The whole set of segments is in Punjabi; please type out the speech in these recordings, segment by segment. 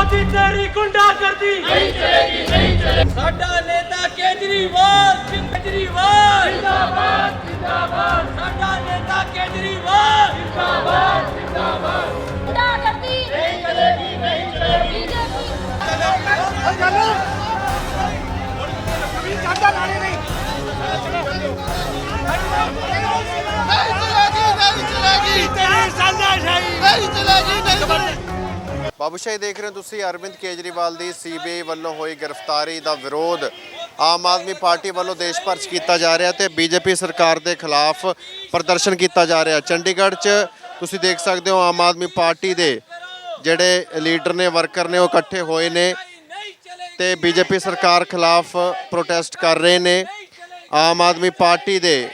ਮੋਦੀ ਤੇਰੀ ਗੁੰਡਾਗਰਦੀ। ਨਹੀਂ ਚਲੇਗੀ ਨਹੀਂ ਚਲੇਗੀ ਸਾਡਾ ਨੇਤਾ ਕੇਜਰੀਵਾਲ ਕੇਜਰੀਵਾਲ। ਜਿੰਦਾਬਾਦ ਜਿੰਦਾਬਾਦ। ਸਾਡਾ ਨੇਤਾ ਕੇਜਰੀਵਾਲ। ਗੁੰਡਾ ਕਰਦੀ ਨਹੀਂ ਚਲੇਗੀ ਨਹੀਂ ਚਲੇਗੀ ਬੀਜੇਪੀ ਬਾਬੂਸ਼ਾਹੀ ਦੇਖ ਰਹੇ ਹੋ ਤੁਸੀਂ ਅਰਵਿੰਦ ਕੇਜਰੀਵਾਲ ਦੀ ਸੀਬੀਆਈ ਵੱਲੋਂ ਹੋਈ ਗ੍ਰਿਫਤਾਰੀ ਦਾ ਵਿਰੋਧ ਆਮ ਆਦਮੀ ਪਾਰਟੀ ਵੱਲੋਂ ਦੇਸ਼ ਭਰ 'ਚ ਕੀਤਾ ਜਾ ਰਿਹਾ ਤੇ ਬੀਜੇਪੀ ਸਰਕਾਰ ਦੇ ਖਿਲਾਫ ਪ੍ਰਦਰਸ਼ਨ ਕੀਤਾ ਜਾ ਰਿਹਾ। ਚੰਡੀਗੜ੍ਹ 'ਚ ਤੁਸੀਂ ਦੇਖ ਸਕਦੇ ਹੋ ਆਮ ਆਦਮੀ ਪਾਰਟੀ ਦੇ ਜਿਹੜੇ ਲੀਡਰ ਨੇ, ਵਰਕਰ ਨੇ, ਉਹ ਇਕੱਠੇ ਹੋਏ ਨੇ ਤੇ ਬੀਜੇਪੀ ਸਰਕਾਰ ਖਿਲਾਫ ਪ੍ਰੋਟੈਸਟ ਕਰ ਰਹੇ ਨੇ। ਆਮ ਆਦਮੀ ਪਾਰਟੀ ਦੇ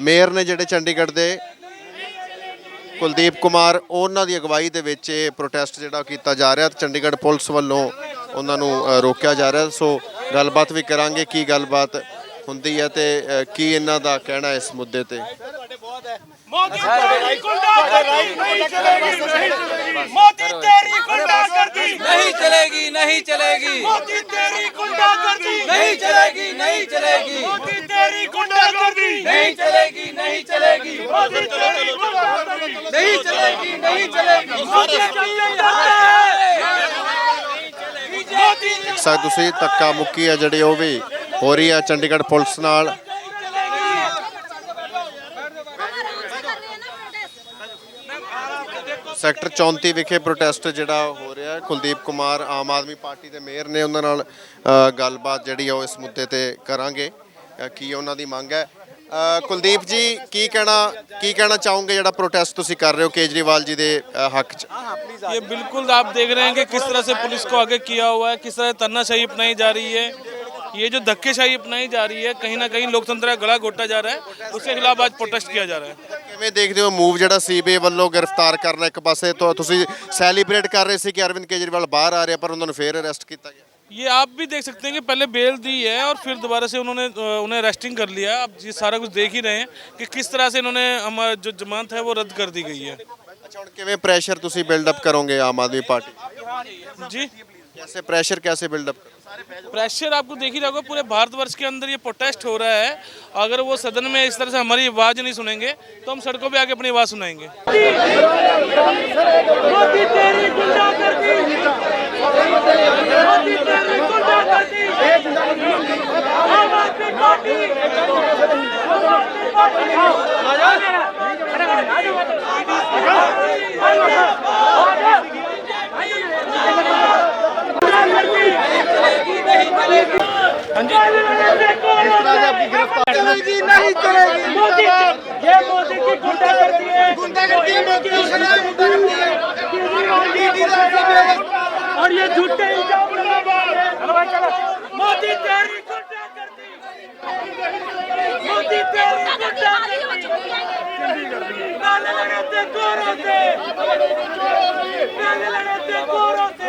ਮੇਅਰ ਨੇ ਜਿਹੜੇ ਚੰਡੀਗੜ੍ਹ ਦੇ ਕੁਲਦੀਪ ਕੁਮਾਰ ਉਹਨਾਂ ਦੀ ਅਗਵਾਈ ਦੇ ਵਿੱਚ ਇਹ ਪ੍ਰੋਟੈਸਟ ਜਿਹੜਾ ਕੀਤਾ ਜਾ ਰਿਹਾ ਚੰਡੀਗੜ੍ਹ ਪੁਲਿਸ ਵੱਲੋਂ ਉਹਨਾਂ ਨੂੰ ਰੋਕਿਆ ਜਾ ਰਿਹਾ। ਸੋ ਗੱਲਬਾਤ ਵੀ ਕਰਾਂਗੇ ਕੀ ਗੱਲਬਾਤ ਹੁੰਦੀ ਹੈ ਤੇ ਕੀ ਇਹਨਾਂ ਦਾ ਕਹਿਣਾ ਇਸ ਮੁੱਦੇ ਤੇ? नहीं चलेगी ਮੋਦੀ ਤੇਰੀ ਗੁੰਡਾਗਰਦੀ नहीं चलेगी नहीं चलेगी ਮੋਦੀ ਚੱਲੇ ਜਾਂਦੇ ਮੋਦੀ ਦੇਖ ਸਕਦੇ ਤੁਸੀਂ ਧੱਕਾ ਮੁੱਕੀ ਆ ਜਿਹੜੀ ਉਹ ਵੀ ਹੋ ਰਹੀ ਆ ਚੰਡੀਗੜ੍ਹ ਪੁਲਿਸ ਨਾਲ ਸੈਕਟਰ 34 ਵਿਖੇ ਪ੍ਰੋਟੈਸਟ ਜਿਹੜਾ ਹੋ ਰਿਹਾ ਹੈ ਕੁਲਦੀਪ ਕੁਮਾਰ ਆਮ ਆਦਮੀ ਪਾਰਟੀ ਦੇ ਮੇਅਰ ਨੇ ਉਹਨਾਂ ਨਾਲ ਅ, ਗੱਲਬਾਤ ਜਿਹੜੀ ਆ ਉਹ ਇਸ ਮੁੱਦੇ ਤੇ ਕਰਾਂਗੇ ਅ, ਕੀ ਉਹਨਾਂ ਦੀ ਮੰਗ ਹੈ ਅ, ਕੁਲਦੀਪ ਜੀ ਕੀ ਕਹਿਣਾ ਕੀ ਕਹਿਣਾ ਚਾਹੋਗੇ ਜਿਹੜਾ ਪ੍ਰੋਟੈਸਟ ਤੁਸੀਂ ਕਰ ਰਹੇ ਹੋ ਕੇਜਰੀਵਾਲ ਜੀ ਦੇ ਅ, ਹੱਕ 'ਚ ये बिल्कुल आप देख रहे हैं कि किस तरह से पुलिस को आगे किया हुआ है किस तरह तानाशाही अपनाई जा रही है ये जो धक्केशाही अपनाई जा रही है कहीं ना कहीं लोकतंत्र का गला घोटा जा रहा है उसके खिलाफ आज प्रोटेस्ट किया जा रहा है ਕਿਵੇਂ ਦੇਖਦੇ ਹੋ ਮੂਵ ਜਿਹੜਾ ਸੀਬੀਆਈ ਵੱਲੋਂ ਗ੍ਰਿਫਤਾਰ ਕਰਨਾ ਇੱਕ ਪਾਸੇ ਤੋਂ ਤੁਸੀਂ ਸੈਲੀਬ੍ਰੇਟ ਕਰ ਰਹੇ ਸੀ ਕਿ ਅਰਵਿੰਦ ਕੇਜਰੀਵਾਲ ਬਾਹਰ ਆ ਰਿਹਾ ਪਰ ਉਹਨਾਂ ਨੂੰ ਫੇਰ ਅਰੈਸਟ ਕੀਤਾ ਗਿਆ ये आप भी देख सकते हैं कि पहले बेल दी है और फिर दोबारा से उन्होंने उन्हें अरेस्टिंग कर लिया। आप ये सारा कुछ देख ही रहे हैं कि किस तरह से इन्होंने हमारा जो जमानत है वो रद्द कर दी गई है। अच्छा प्रेशर ਤੁਸੀਂ ਬਿਲਡ ਅਪ ਕਰੋਗੇ ਆਮ ਆਦਮੀ कैसे प्रेशर कैसे बिल्डअप प्रेशर आपको देख ही रहोगे पूरे भारतवर्ष के अंदर ये प्रोटेस्ट हो रहा है। अगर वो सदन में इस तरह से हमारी आवाज़ नहीं सुनेंगे तो हम सड़कों पे आके अपनी आवाज़ सुनाएँगे। मोदी तेरी मोदी तेरी चलेगी नहीं चलेगी मोदी ये मोदी की गुंडा करती है गुंडा करती है और ये झूठे इल्ज़ाम मोदी तेरी गुंडा करती मोदी तेरी गुंडा नाले लगाते गोरों से नाले लगाते गोरों से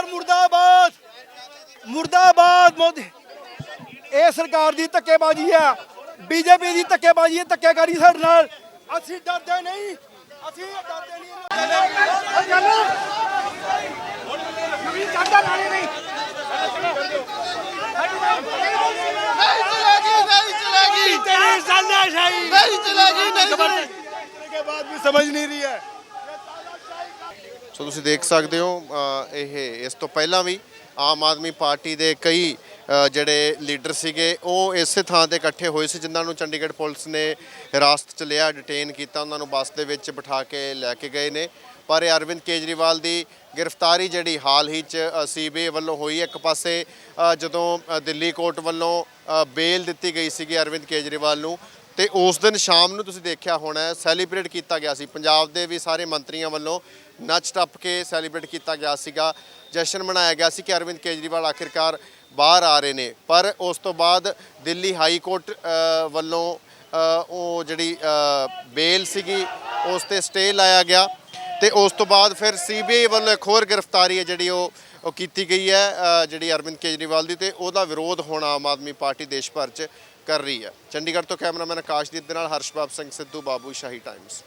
ਮੁਰਦਾਬਾਦ ਮੋਦੀ। ਇਹ ਸਰਕਾਰ ਦੀ ਧੱਕੇਬਾਜ਼ੀ ਹੈ ਬੀਜੇਪੀ ਦੀ ਧੱਕੇਬਾਜ਼ੀ ਹੈ ਧੱਕੇਕਾਰੀ ਸਾਡੇ ਨਾਲ। ਅਸੀਂ ਡਰਦੇ ਨਹੀਂ। ਅਸੀਂ ਡਰਦੇ ਨਹੀਂ। ਨਵੀਂ ਚੜਦਾ ਨਾਲੇ ਨਹੀਂ ਤੇਰੀ ਸਾਲਾਸ਼ਾਹੀ ਨਹੀਂ ਚਲੇਗੀ ਨਹੀਂ ਚਲੇਗੀ ਕੇ ਬਾਅਦ ਵੀ ਸਮਝ ਨਹੀਂ ਰਹੀ ਹੈ। ਸੋ ਤੁਸੀਂ ਦੇਖ ਸਕਦੇ ਹੋ ਅ, ਇਹ ਇਸ ਤੋਂ ਪਹਿਲਾਂ ਵੀ ਆਮ ਆਦਮੀ ਪਾਰਟੀ ਦੇ ਕਈ ਅ, ਜਿਹੜੇ ਲੀਡਰ ਸੀਗੇ ਉਹ ਇਸੇ ਥਾਂ ਤੇ ਇਕੱਠੇ ਹੋਏ ਸੀ ਜਿਨ੍ਹਾਂ ਨੂੰ ਚੰਡੀਗੜ੍ਹ ਪੁਲਿਸ ਨੇ ਹਿਰਾਸਤ 'ਚ ਲਿਆ ਡਿਟੇਨ ਕੀਤਾ ਉਹਨਾਂ ਨੂੰ ਬੱਸ ਦੇ ਵਿੱਚ ਬਿਠਾ ਕੇ ਲੈ ਕੇ ਗਏ ਨੇ ਪਰ ਇਹ ਅਰਵਿੰਦ ਕੇਜਰੀਵਾਲ ਦੀ ਗ੍ਰਿਫਤਾਰੀ ਜਿਹੜੀ ਹਾਲ ਹੀ ਚ ਸੀਬੀਆਈ ਵੱਲੋਂ ਹੋਈ ਹੈ। ਇੱਕ ਪਾਸੇ ਅ, ਜਦੋਂ ਅ, ਦਿੱਲੀ ਕੋਰਟ ਵੱਲੋਂ ਬੇਲ ਦਿੱਤੀ ਗਈ ਸੀਗੀ ਅਰਵਿੰਦ ਕੇਜਰੀਵਾਲ ਨੂੰ ਤੇ ਉਸ ਦਿਨ ਸ਼ਾਮ ਨੂੰ ਤੁਸੀਂ ਦੇਖਿਆ ਹੋਣਾ ਸੈਲੀਬ੍ਰੇਟ ਕੀਤਾ ਗਿਆ ਸੀ। ਪੰਜਾਬ ਦੇ ਵੀ ਸਾਰੇ ਮੰਤਰੀਆਂ ਵੱਲੋਂ ਨੱਚ ਟੱਪ ਕੇ ਸੈਲੀਬ੍ਰੇਟ ਕੀਤਾ ਗਿਆ ਸੀਗਾ। ਜਸ਼ਨ ਮਨਾਇਆ ਗਿਆ ਸੀ ਕਿ ਅਰਵਿੰਦ ਕੇਜਰੀਵਾਲ ਆਖਿਰਕਾਰ ਬਾਹਰ ਆ ਰਹੇ ਨੇ। ਪਰ ਉਸ ਤੋਂ ਬਾਅਦ ਦਿੱਲੀ ਹਾਈ ਕੋਰਟ ਵੱਲੋਂ ਉਹ ਜਿਹੜੀ ਬੇਲ ਸੀਗੀ, ਉਸ ਤੇ ਸਟੇ ਲਾਇਆ ਗਿਆ। ਤੇ ਉਸ ਤੋਂ ਬਾਅਦ ਫਿਰ ਸੀਬੀਆਈ ਵੱਲੋਂ ਇੱਕ ਹੋਰ ਗ੍ਰਿਫਤਾਰੀ ਹੈ ਜਿਹੜੀ ਉਹ ਉਹ ਕੀਤੀ ਗਈ ਹੈ ਜਿਹੜੀ ਅਰਵਿੰਦ ਕੇਜਰੀਵਾਲ ਦੀ ਤੇ ਉਹਦਾ ਵਿਰੋਧ ਹੁਣ ਆਮ ਆਦਮੀ ਪਾਰਟੀ ਦੇਸ਼ ਭਰ 'ਚ ਕਰ ਰਹੀ ਹੈ। ਚੰਡੀਗੜ੍ਹ ਤੋਂ ਕੈਮਰਾਮੈਨ ਆਕਾਸ਼ਦੀਪ ਦੇ ਨਾਲ ਹਰਸ਼ਬਾਬ ਸਿੰਘ ਸਿੱਧੂ, ਬਾਬੂ ਸ਼ਾਹੀ ਟਾਈਮਸ